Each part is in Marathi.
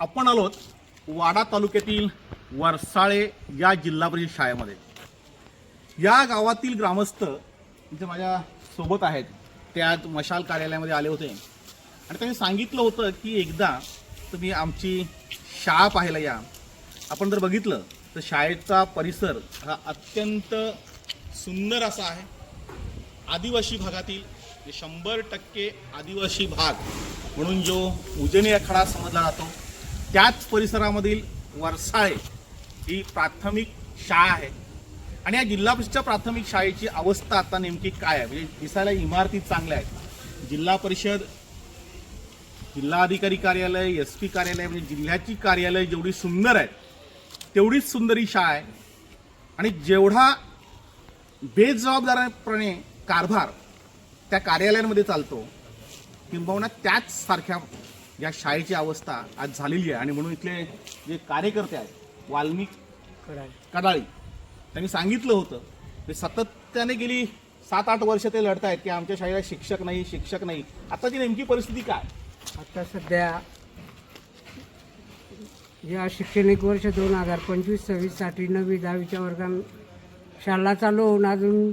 आपण आलोत वाडा तालुक्यातील वरसाळे या जिल्हा परिषद शाळेमध्ये. या गावातील ग्रामस्थ जे माझ्या सोबत आहेत. ते आज मशाल कार्यालयामध्ये आले होते. आणि त्यांनी सांगितलं होतं की एकदा तुम्ही आमची शाळा पाहायला या. आपण जर बघितलं तर शाळेचा परिसर हा अत्यंत सुंदर असा आहे. आदिवासी भागातील शंभर टक्के आदिवासी भाग म्हणून जो उजनी आखाडा समजला जातो त्याच परिसरामधील वरसाळे ही प्राथमिक शाळा आहे. आणि या जिल्हा परिषदच्या प्राथमिक शाळेची अवस्था आता नेमकी काय आहे? म्हणजे दिसायला इमारती चांगल्या आहेत. जिल्हा परिषद जिल्हाधिकारी कार्यालय एस पी कार्यालय म्हणजे जिल्ह्याची कार्यालय जेवढी सुंदर आहेत तेवढीच सुंदर ही शाळा आहे. आणि जेवढा बेजबाबदारपणे कारभार त्या कार्यालयांमध्ये चालतो किंबहुना त्याच सारख्या या शाळेची अवस्था आज झालेली आहे. आणि म्हणून इथले जे कार्यकर्ते आहेत वाल्मिक कडाळी. त्यांनी सांगितलं होतं ते सातत्याने गेली सात आठ वर्ष ते लढत आहेत की आमच्या शाळेला शिक्षक नाही शिक्षक नाही. आताची नेमकी परिस्थिती काय? आता सध्या या शैक्षणिक वर्ष दोन हजार पंचवीस सव्वीससाठी नववी दहावीच्या वर्गात शाळा चालू होऊन अजून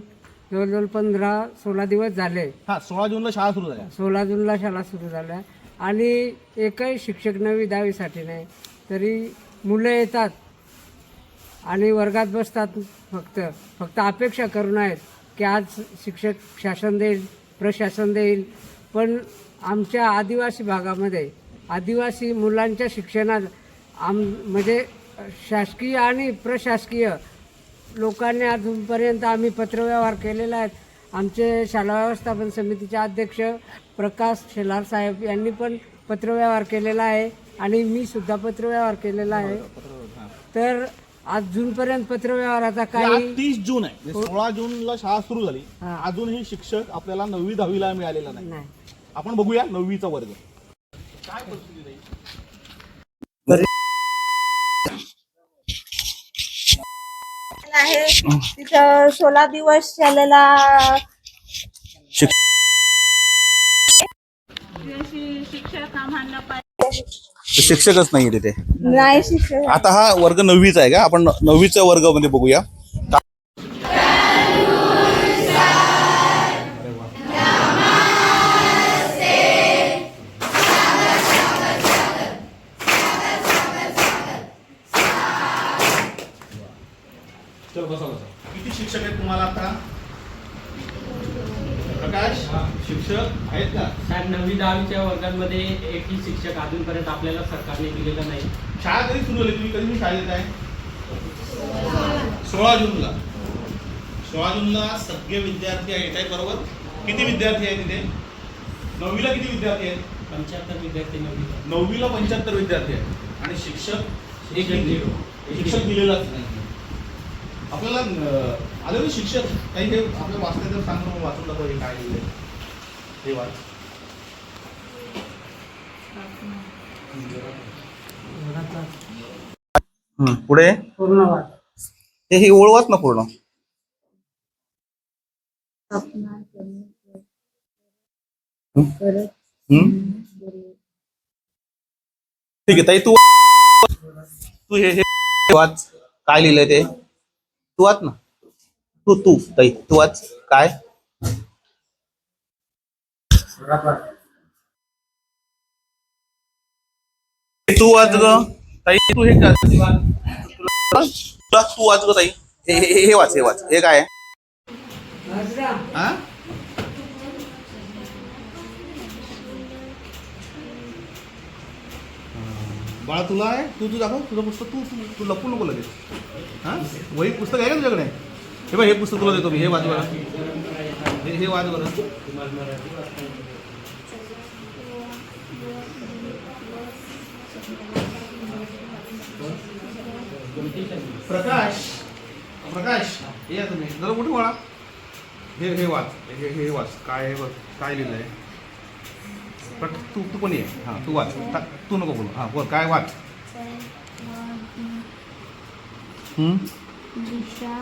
जवळजवळ पंधरा सोळा दिवस झाले. हा सोळा जूनला शाळा सुरू झाल्या. सोळा जूनला शाळा सुरू झाल्या. आणि एकही शिक्षक नवी दहावीसाठी नाही तरी मुलं येतात आणि वर्गात बसतात फक्त. फक्त अपेक्षा करून आहेत की आज शिक्षक शासन देईल प्रशासन देईल. पण आमच्या आदिवासी भागामध्ये आदिवासी मुलांच्या शिक्षणात आम म्हणजे शासकीय आणि प्रशासकीय लोकांनी अजूनपर्यंत आम्ही पत्रव्यवहार केलेला आहे. आमचे शाळा व्यवस्थापन समितीचे अध्यक्ष प्रकाश शेलार साहेब यांनी पण पत्रव्यवहार केलेला आहे आणि मी सुद्धा पत्रव्यवहार केलेला आहे. तर अजूनपर्यंत पत्रव्यवहाराचा आज काही तीस जून आहे. म्हणजे सोळा जूनला शाळा सुरू झाली. हा. अजूनही शिक्षक आपल्याला नववी दहावीला मिळालेला नाही. नाही. आपण बघूया नववीचा वर्ग. काय आहे. तिथं सोळा दिवस शिक्षक आम्हाला पाहिजे शिक्षकच नाही तिथे. नाही शिक्षक. आता हा वर्ग नववीचा आहे का? आपण नववीच्या वर्गामध्ये बघूया. शिक्षक आहेत का साहेब नववी दहावीच्या वर्गांमध्ये एकही शिक्षक अजूनपर्यंत आपल्याला सरकारने दिलेला नाही. शाळा कधी सुरू झाली? तुम्ही कधी शाळेत आहे सोळा जूनला. सोळा जूनला सगळे विद्यार्थी आहेत. आहे बरोबर? किती विद्यार्थी आहेत तिथे? नववीला किती विद्यार्थी आहेत? पंच्याहत्तर विद्यार्थी नववीला. नववीला पंच्याहत्तर विद्यार्थी आहेत. आणि शिक्षक एक शिक्षक दिलेलाच नाही. आपल्याला अं, आले ना शिक्षक काही हे आपल्या वाचण्याचं सांगतो वाचून दाखव हे काय लिहिलंय. हे वाच. पुढे? पूर्ण वाट हे हे ओळवाच ना पूर्ण. ठीक आहे ताई तू तू हे हे वाच. काय लिहिलंय ते? तू वाच ना. तू तू ताई तू वाच. काय? तू वाच ग. ताई तू हे तुला तुला तू वाच ग ताई. हे हे- हे वाच हे वाच. हे काय? आहे हा? बाळा तुला आहे? तू तू दाखव. तुझं पुस्तक तू तू तू लपू नको लगेच. हा? वही पुस्तक आहे का तुझ्याकडे? हे बघ हे पुस्तक तुला देतो मी. हे वाच बरं. हे हे वाच बरं. प्रकाश प्रकाश या तुम्ही जरा कुठे वळा? हे हे वाच हे हे वाच. काय आहे काय लिहिलं आहे पण तू तू पण ये. हां तू वाच. ता- तू नको बोलू. हां बोल काय वाच? दिशा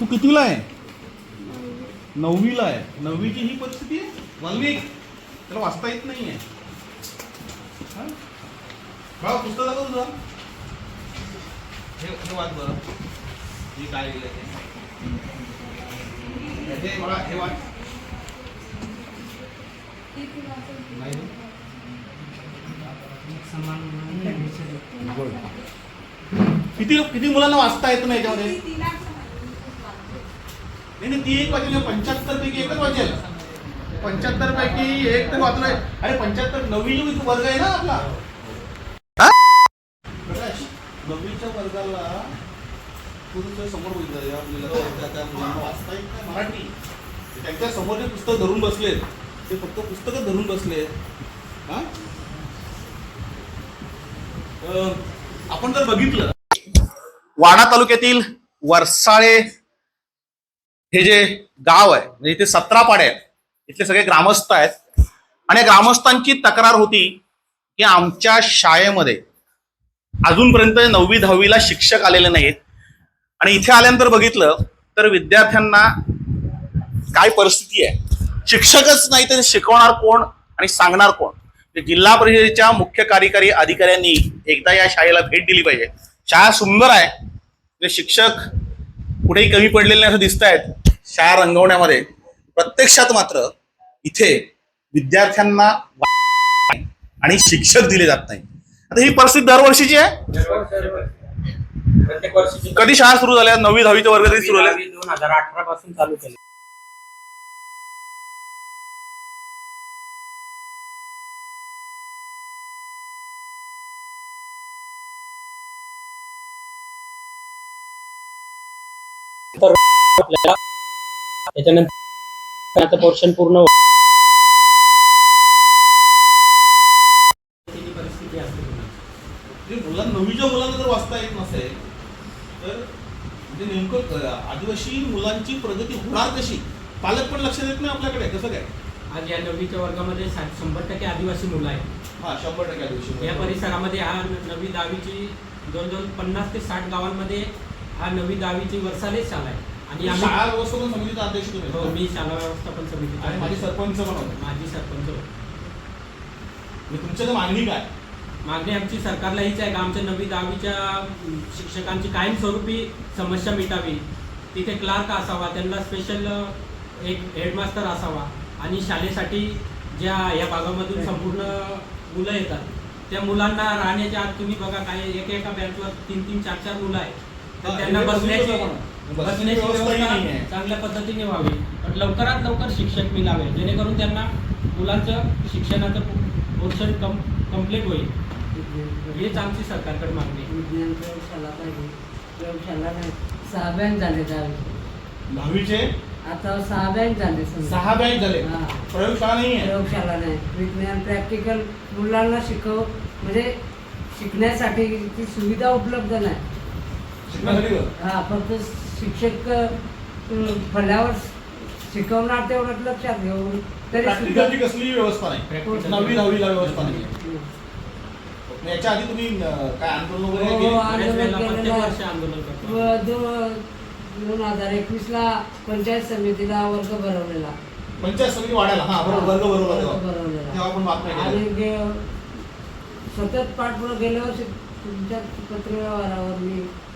तू कितीला आहे? नववीला आहे. नववीची ही परिस्थिती आहे? वाल्मिक त्याला वाचता येत नाही आहे बाळा पुस्तक दाखव तुझं. हे हे वाच बरं. हे काय लिहिलं ते? हे मला हे वाच? किती किती मुलांना वाचता येत नाही याच्यामध्ये? नाही नाही ती एक वाचली पंच्याहत्तर पैकी एकच वाचेल पंच्याहत्तर पैकी एक तर वाचलंय अरे पंच्याहत्तर नवीन वर्ग आहे ना आपला. नवीनच्या नववीच्या वर्गाला तुमच्यासमोर बघितलं त्या- मुलांना वाचता येत नाही मराठी. त्यांच्यासमोर जे पुस्तक धरून बसलेत ते फक्त पुस्तकं धरून बसलेत. हा? अं, आपण जर बघितलं वाडा तालुक्यातील वरसाळे हे जे गाव आहे म्हणजे इथे सतरा पाड्या आहेत इथले सगळे ग्रामस्थ आहेत. आणि ग्रामस्थांची तक्रार होती की आमच्या शाळेमध्ये अजूनपर्यंत नववी दहावीला शिक्षक आलेले नाहीत. आणि इथे आल्यानंतर बघितलं तर विद्यार्थ्यांना काय परिस्थिती आहे? शिक्षकच नाही तर शिकवणार कोण आणि सांगणार कोण? म्हणजे जिल्हा परिषदेच्या मुख्य कार्यकारी अधिकाऱ्यांनी एकदा या शाळेला भेट दिली पाहिजे. शाळा सुंदर आहे. म्हणजे शिक्षक कुठेही कमी पडलेले नाही असं दिसत आहेत शाळा रंगवण्यामध्ये. प्रत्यक्षात मात्र इथे विद्यार्थ्यांना आणि शिक्षक दिले जात नाही आता ही परिस्थिती दरवर्षीची आहे? कधी शाळा सुरू झाल्या नववी दहावीच्या वर्ग कधी सुरू झाल्या दोन हजार अठरा पासून चालू केले. तर आपल्याला त्याच्यानंतर आता पोर्शन पूर्ण हो- परिस्थिती असते म्हणजे मुलांना नववीच्या मुलांना जर वाचता येत नसेल तर म्हणजे नेमकं आदिवासी मुलांची प्रगती होणार कशी? पालक पण लक्ष देत नाही आपल्याकडे कसं काय? आज या नववीच्या वर्गामध्ये शंभर टक्के आदिवासी मुलं आहेत. हा शंभर टक्के आदिवासी या परिसरामध्ये हा नववी दहावीची जवळजवळ पन्नास ते साठ गावांमध्ये हा नववी दहावीची वर्षालेच शाळा आहे आणि आम्ही शाळा व्यवस्थापन समितीचा अध्यक्ष तुम्ही हो. मी शाळा व्यवस्थापन समितीचा आणि माझे. सरपंच पण होते माजी सरपंच होतो. म्हणजे तुमच्या मागणी काय मागणी आमची सरकारला हीच आहे का आमच्या नववी दहावीच्या अं, शिक्षकांची कायमस्वरूपी समस्या मिटावी तिथे क्लार्क असावा त्यांना स्पेशल एक हेडमास्टर असावा आणि शाळेसाठी ज्या या भागामधून संपूर्ण मुलं येतात त्या मुलांना राहण्याच्या आत तुम्ही बघा काय एक एका बँकवर तीन तीन चार चार मुलं आहेत तर त्यांना बसण्याची व्यवस्था. चांगल्या पद्धतीने व्हावी पण लवकरात लवकर शिक्षक मिळावे जेणेकरून त्यांना मुलांचं शिक्षणाचं पोर्शन कम कंप्लीट होईल हीच आमची सरकारकडे मागणी. विज्ञान प्रयोगशाला पाहिजे प्रयोगशाला नाही सहा बँक झाले दहावी दहावीचे आता सहा बँक झाले समजा. सहा बॅच झाले हा. प्रयोगशाळा नाही आहे प्रयोगशाला नाही विज्ञान प्रॅक्टिकल मुलांना शिकव म्हणजे शिकण्यासाठी ती सुविधा उपलब्ध नाही. हा फक्त शिक्षक अं, फळ्यावर शिकवणार तेवढं लक्षात घेऊन तरी कसली व्यवस्था नाही. नववी दहावीला व्यवस्था नाही. हं. याच्या आधी तुम्ही काय आंदोलन वगैरे हो? हो, दोन हजार एकवीसला पंचायत समितीला वर्ग भरवलेला. पंचायत समिती वाढायला. हा बरोबर वर्ग भरवला तेव्हा. आपण बातम्या आणि सतत पाठपुरा गेल्या वर्षी तुमच्या पत्रव्यवहारावर मी हा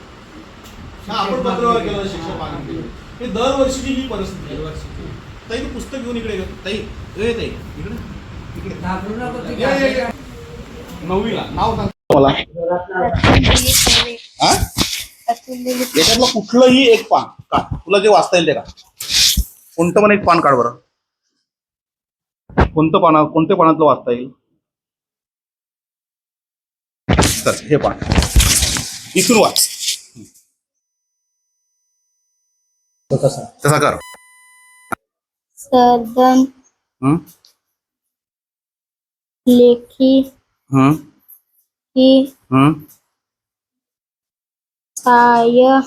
आपण पत्रावर केलं शिक्षक मागणी केली. हे दरवर्षीची ही परिस्थिती आहे. दरवर्षी ताई तू पुस्तक घेऊन इकडे ये. ताई ए ताई इकडे. इकडे. ये, ये, ये. नववीला. नाव सांग. मला. हा? याच्यातलं कुठलंही एक पान का तुला जे वाचता येईल ते का कोणतं पण एक पान काढ बरं. कोणतं पाना कोणत्या पानातलं वाचता येईल? चल हे पान. इथून वाच. तसा. कर. सदन. हम्म? लेखी. हम्म? ही हम्म? काय?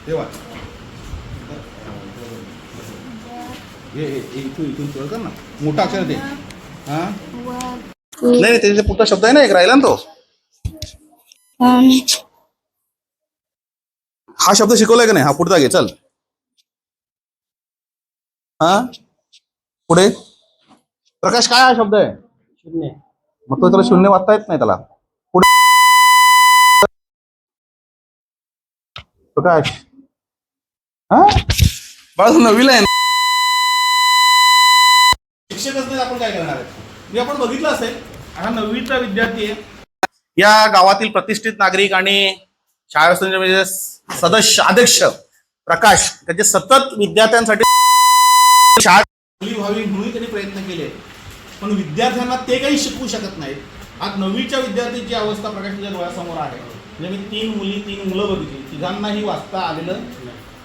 हे हे हे हे इथून इथून कर ना मोठा अक्षर ते हा नाही पुढचा शब्द आहे ना एक राहिला ना तो हा शब्द शिकवलाय का नाही हा पुढचा घे चल हा पुढे प्रकाश काय हा शब्द आहे शून्य मग तो त्याला शून्य वाचता येत नाही त्याला पुढे प्रकाश हा? बाळा तू नवीला आहे ना? शिक्षकच नाही आपण काय करणार आहे मी आपण बघितलं असेल हा नववीचा विद्यार्थी आहे. या गावातील प्रतिष्ठित नागरिक आणि शाळा सदस्य अध्यक्ष प्रकाश त्याचे सतत विद्यार्थ्यांसाठी शाळा चांगली व्हावी म्हणून त्यांनी प्रयत्न केले. पण विद्यार्थ्यांना ते काही शिकवू शकत नाहीत. आज नववीच्या विद्यार्थ्यांची अवस्था प्रकाशाच्या डोळ्यासमोर आहे. म्हणजे मी तीन मुली तीन मुलं बघितली. तिघांनाही वाचता आलेलं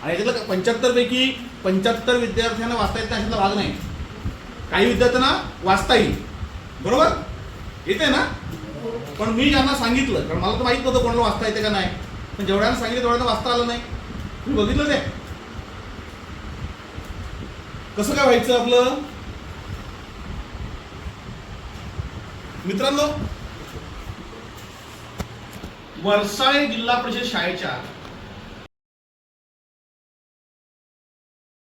आणि याच्यातलं पंच्याहत्तर पैकी पंच्याहत्तर विद्यार्थ्यांना वाचता येत नाही अशातला भाग नाही. काही विद्यार्थ्यांना वाचता येईल. बरोबर? येते ना? पण मी ज्यांना सांगितलं कारण मला तर माहीत नव्हतं कोणाला वाचता येते का नाही पण जेवढ्यांना सांगितलं तेवढ्यांना वाचता आलं नाही. तुम्ही बघितलं ते. कसं काय व्हायचं आपलं? मित्रांनो वरसाळे जिल्हा परिषद शाळेच्या